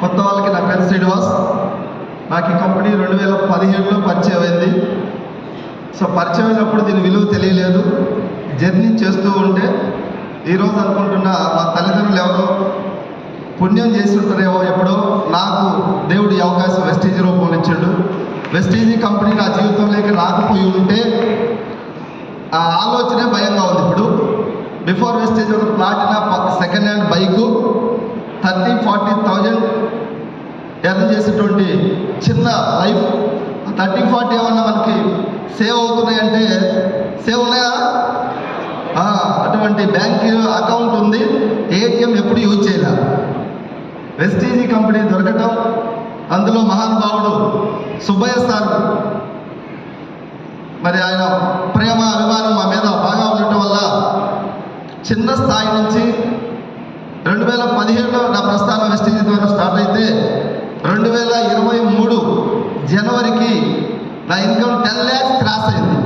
కొత్త వాళ్ళకి నా పేరు శ్రీనివాస్. నాకు ఈ కంపెనీ రెండు వేల పదిహేడులో పరిచయం అయింది. సో పరిచయం అయినప్పుడు దీని విలువ తెలియలేదు. జర్నీ చేస్తూ ఉంటే ఈరోజు అనుకుంటున్న మా తల్లిదండ్రులు ఎవరో పుణ్యం చేస్తుంటారేమో ఎప్పుడో నాకు దేవుడి అవకాశం వెస్టీజ్ రూపంలో ఇచ్చాడు. వెస్టీజీ కంపెనీ నా జీవితంలోకి రాకపోయి ఉంటే ఆ ఆలోచనే భయంగా ఉంది ఇప్పుడు. బిఫోర్ వెస్టేజ్ ఒక ప్లాటినా ఫార్టీ థౌజండ్ ఎర్న్ చేసేటువంటి చిన్న లైఫ్. థర్టీ ఫార్టీ ఏమన్నా మనకి సేవ్ అవుతున్నాయంటే సేవ్ ఉన్నాయా? అటువంటి బ్యాంక్ అకౌంట్ ఉంది. ఏటీఎం ఎప్పుడు యూజ్ చేయలే. వెస్టీజీ కంపెనీ దొరకటం అందులో మహానుభావుడు సుబ్బయ్య సార్ మరి ఆయన ప్రేమ అభిమానం మా మీద బాగా ఉండటం వల్ల చిన్న స్థాయి నుంచి రెండు వేల పదిహేడులో నా ప్రస్థానం వెస్టిండీస్ ద్వారా స్టార్ట్ అయితే రెండు వేల ఇరవై మూడు జనవరికి నా ఇన్కమ్ టెన్ ల్యాక్స్ క్రాస్ అయింది.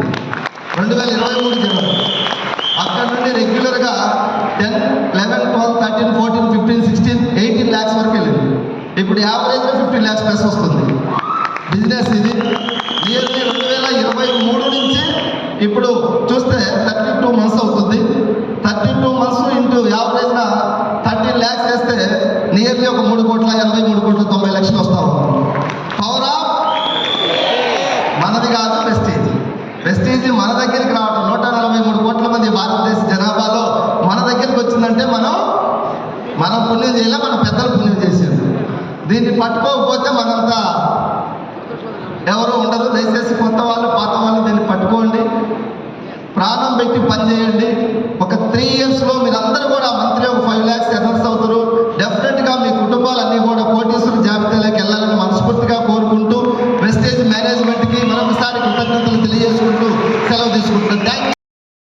రెండు వేల ఇరవై మూడు జనవరి. అక్కడ నుండి రెగ్యులర్గా ten eleven twelve thirteen fourteen fifteen sixteen eighteen lakhs వరకు వెళ్ళింది. ఇప్పుడు యావరేజ్గా ఫిఫ్టీన్ ల్యాక్స్ ప్లస్ వస్తుంది. బిజినెస్ ఇది. నియర్లీ రెండు వేల ఇరవై మూడు నుంచి ఇప్పుడు చూస్తే థర్టీ టూ మంత్స్ అవుతుంది థర్టీ టూ మంత్స్ ఇంటూ యావరేజ్న థర్టీన్ ల్యాక్స్ వేస్తే నియర్లీ ఒక మూడు కోట్ల ఎనభై మూడు కోట్లు తొంభై లక్షలు వస్తాం పవర్ ఆఫ్ మనది కాదు వెస్టేజ్ వెస్టేజ్ మన దగ్గరికి రావటం. నూట నలభై మూడు కోట్ల మంది భారతదేశ జనాభాలో మన దగ్గరికి వచ్చిందంటే మనం మనం పుణ్యం చేయలే మన పెద్దలు పుణ్యం చేశారు. దీన్ని పట్టుకోకపోతే మనంతా ఎవరు ఉండరు. దయచేసి కొత్త వాళ్ళు పాత వాళ్ళు దీన్ని పట్టుకోండి. ప్రాణం పెట్టి పనిచేయండి. ఒక త్రీ ఇయర్స్లో మీరు అందరూ తీసుకుంటూ సెలవు తీసుకుంటూ థ్యాంక్